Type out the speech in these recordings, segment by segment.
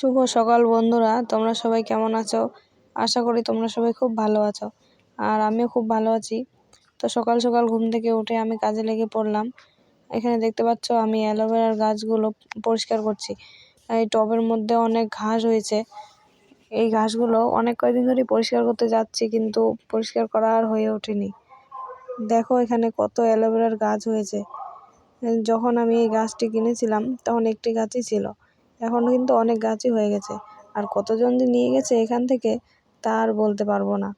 শুভ সকাল বন্ধুরা, তোমরা সবাই কেমন আছো? আশা করি তোমরা সবাই খুব ভালো আছো আর আমিও খুব ভালো আছি। তো সকাল সকাল ঘুম থেকে উঠে আমি কাজে লেগে পড়লাম। এখানে দেখতে পাচ্ছ আমি অ্যালোভেরার গাছগুলো পরিষ্কার করছি। এই টবের মধ্যে অনেক ঘাস হয়েছে। এই ঘাসগুলো অনেক কয়েকদিন ধরেই পরিষ্কার করতে যাচ্ছি কিন্তু পরিষ্কার করা আর হয়ে ওঠেনি। দেখো এখানে কত অ্যালোভেরার গাছ হয়েছে। যখন আমি এই গাছটি কিনেছিলাম তখন একটি গাছই ছিল। এখন কিন্তু অনেক গাছই হয়ে গেছে। আর কতজন যে নিয়ে গেছে এখান থেকে তা আর বলতে পারব না।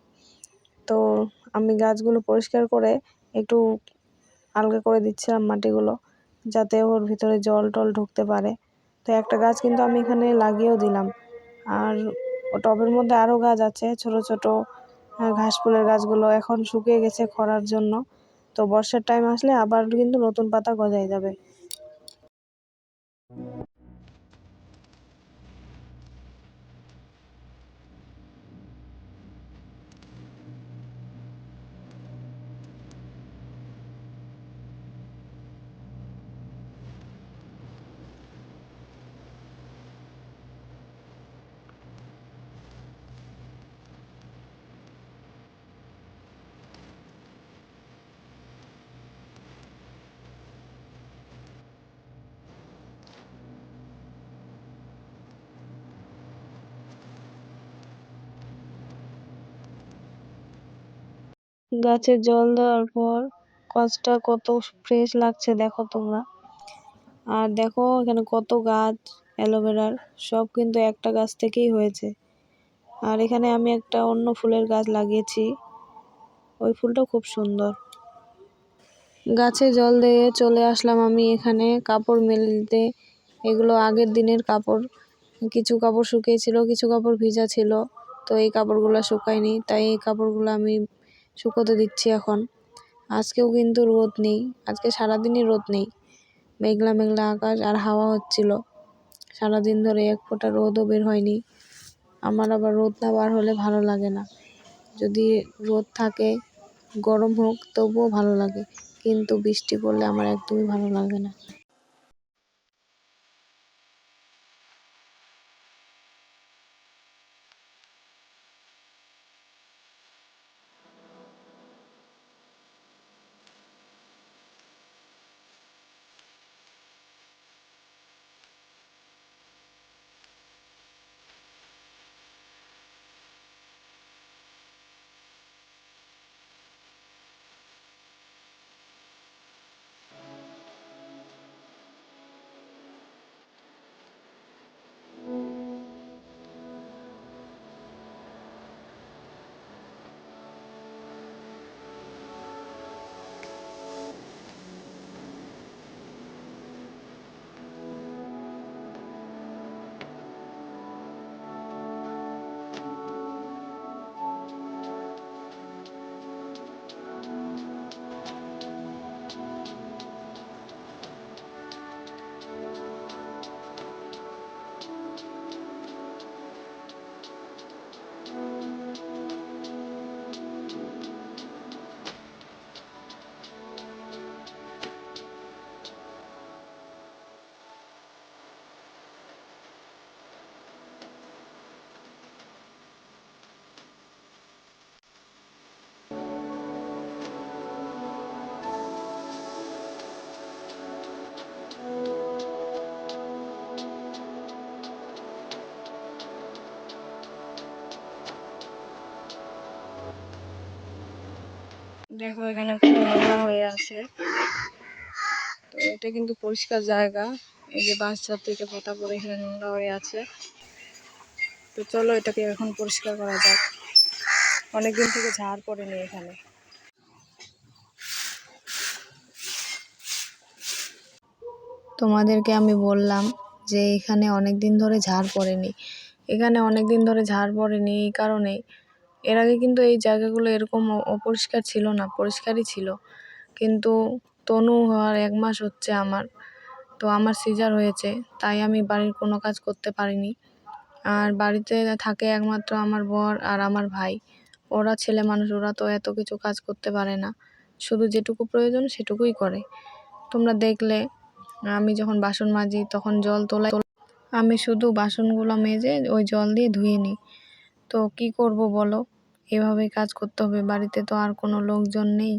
তো আমি গাছগুলো পরিষ্কার করে একটু আলগা করে দিচ্ছিলাম মাটিগুলো, যাতে ওর ভিতরে জল টল ঢুকতে পারে। তো একটা গাছ কিন্তু আমি এখানে লাগিয়েও দিলাম। আর ও টবের মধ্যে আরও গাছ আছে, ছোট ছোট ঘাস ফুলের গাছগুলো এখন শুকিয়ে গেছে খরার জন্য। তো বর্ষার টাইম আসলে আবার কিন্তু নতুন পাতা গজায় যাবে। গাছে জল দেওয়ার পর গাছটা কত ফ্রেশ লাগছে দেখো তোমরা। আর দেখো এখানে কত গাছ অ্যালোভেরার সব কিন্তু একটা গাছ থেকেই হয়েছে। আর এখানে আমি একটা অন্য ফুলের গাছ লাগিয়েছি। ওই ফুলটা খুব সুন্দর। গাছে জল দিয়ে চলে আসলাম আমি এখানে কাপড় মেলে দিতে এগুলো আগের দিনের কাপড়। কিছু কাপড় শুকিয়েছিল, কিছু কাপড় ভিজা ছিল। তো এই কাপড়গুলো শুকায়নি। তাই এই কাপড়গুলো আমি শুকোতে দিচ্ছি এখন। আজকেও কিন্তু রোদ নেই, আজকে সারাদিনই রোদ নেই। মেঘলা মেঘলা আকাশ আর হাওয়া হচ্ছিল। সারাদিন ধরে এক ফোঁটা রোদও বের হয়নি। আমার আবার রোদ না বার হলে ভালো লাগে না। যদি রোদ থাকে, গরম হোক, তবুও ভালো লাগে। কিন্তু বৃষ্টি পড়লে আমার একদমই ভালো লাগে না। দেখো এখানে নোংরা হয়ে আছে। তো এটা কিন্তু পরিষ্কার জায়গা। এই যে বাচ্চা থেকে পাতা পরে এখানে নোংরা হয়ে আছে। তো চলো এটাকে এখন পরিষ্কার করা যাক। অনেকদিন থেকে ঝাড় পড়েনি এখানে। তোমাদেরকে আমি বললাম যে এখানে অনেক দিন ধরে ঝাড় পড়েনি। এখানে অনেক দিন ধরে ঝাড় পড়েনি এই কারণেই। এর আগে কিন্তু এই জায়গাগুলো এরকম অপরিষ্কার ছিল না, পরিষ্কারই ছিল। কিন্তু তনু হওয়ার এক মাস হচ্ছে আমার। তো আমার সিজার হয়েছে, তাই আমি বাড়ির কোনো কাজ করতে পারিনি। আর বাড়িতে থাকে একমাত্র আমার বর আর আমার ভাই। ওরা ছেলে মানুষ, ওরা তো এত কিছু কাজ করতে পারে না। শুধু যেটুকু প্রয়োজন সেটুকুই করে। তোমরা দেখলে, আমি যখন বাসন মাজি, তখন জল তোলাই আমি শুধু বাসনগুলো মেজে ওই জল দিয়ে ধুয়ে নিই। তো কি করব বলো? এভাবেই কাজ করতে হবে। বাড়িতে তো আর কোনো লোকজন নেই।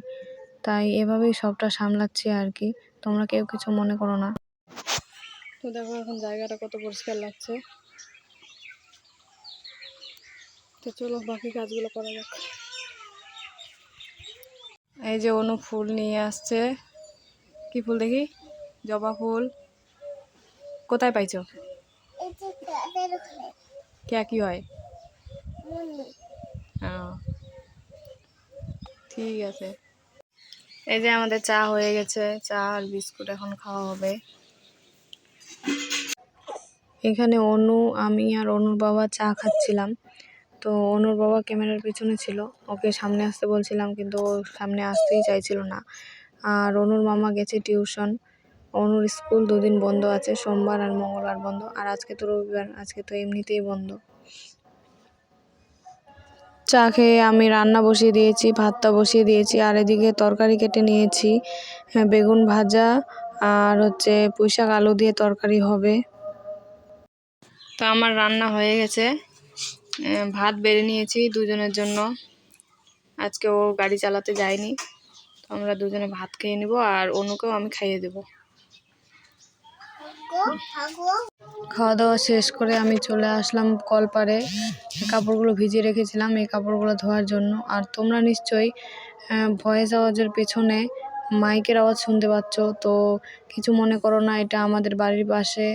তাই এভাবেই সবটা সামলাচ্ছি আর কি। তোমরা কেউ কিছু মনে করো না। তো দেখো এখন জায়গাটা কত পরিষ্কার লাগছে। তো চলো বাকি কাজগুলো করা যাক। এই যে অনু ফুল নিয়ে আসছে। কি ফুল দেখি? জবা ফুল। কোথায় পাইছো? কে কি হয়? ঠিক আছে। এই যে আমাদের চা হয়ে গেছে, চা আর বিস্কুট এখন খাওয়া হবে। এখানে অনু, আমি আর অনুর বাবা চা খাচ্ছিলাম। তো অনুর বাবা ক্যামেরার পিছনে ছিল, ওকে সামনে আসতে বলছিলাম, কিন্তু ও সামনে আসতেই চাইছিল না। আর অনুর মামা গেছে টিউশন। অনুর স্কুল দুদিন বন্ধ আছে, সোমবার আর মঙ্গলবার বন্ধ। আর আজকে তো রবিবার, আজকে তো এমনিতেই বন্ধ। চা খেয়ে আমি রান্না বসিয়ে দিয়েছি, ভাতটা বসিয়ে দিয়েছি, আর এদিকে তরকারি কেটে নিয়েছি হ্যাঁ বেগুন ভাজা আর হচ্ছে পুঁইশাক আলু দিয়ে তরকারি হবে। তো আমার রান্না হয়ে গেছে। ভাত বেড়ে নিয়েছি দুজনের জন্য। আজকে ও গাড়ি চালাতে যায়নি। তো আমরা দুজনে ভাত খেয়ে নেব আর অনুকেও আমি খাইয়ে দেবো। খাওয়া দাওয়া শেষ করে আমি চলে আসলাম কলপারে কাপড়গুলো ভিজিয়ে রেখেছিলাম এই কাপড়গুলো ধোয়ার জন্য। আর তোমরা নিশ্চয়ই ভয়েস আওয়াজের পেছনে মাইকের আওয়াজ শুনতে পাচ্ছ। তো কিছু মনে করো না, এটা আমাদের বাড়ির পাশে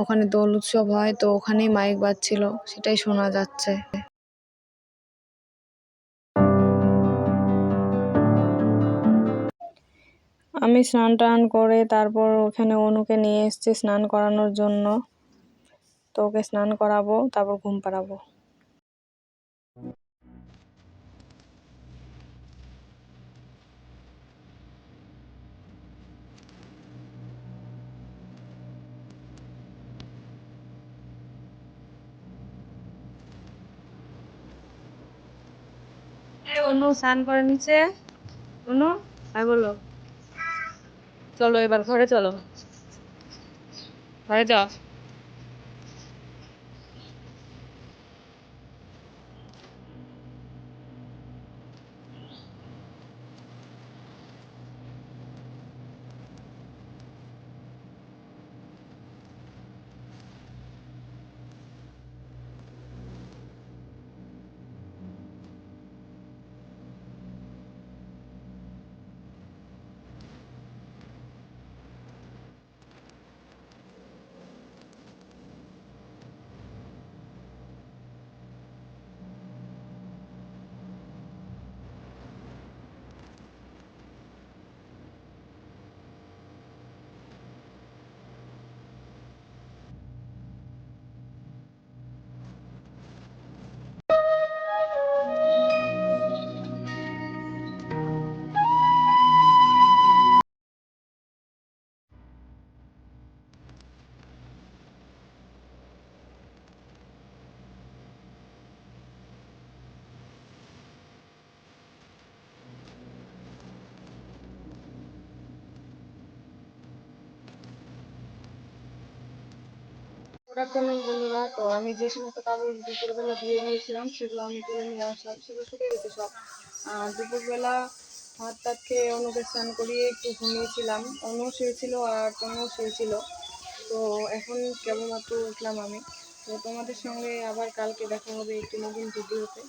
ওখানে দোল উৎসব হয়, তো ওখানেই মাইক বাজছিল, সেটাই শোনা যাচ্ছে। আমি স্নান টান করে তারপর ওখানে অনুকে নিয়ে এসেছি স্নান করানোর জন্য। তো ওকে স্নান করাবো, তারপর ঘুম পাড়াবো। অনু স্নান করে নিচে। অনু হ্যাঁ বলো। চলো এবার ঘরে চলো। ঘরে যাও। গুড আফটারনুন বন্ধুরা তো আমি যে সমস্ত কাপড় দুপুরবেলা ধুয়ে নিয়েছিলাম, সেগুলো আমি তুলে নিয়ে আসলাম। সেগুলো শুকিয়ে গেছে সব। দুপুরবেলা ভাত টাত খেয়ে অনুকে স্নান করিয়ে একটু ঘুমিয়েছিলাম। অনু শুয়েছিল আর তনুও শুয়েছিল। তো এখন কেবলমাত্র উঠলাম আমি। তো তোমাদের সঙ্গে আবার কালকে দেখা হবে একটি নতুন ভিডিওতে।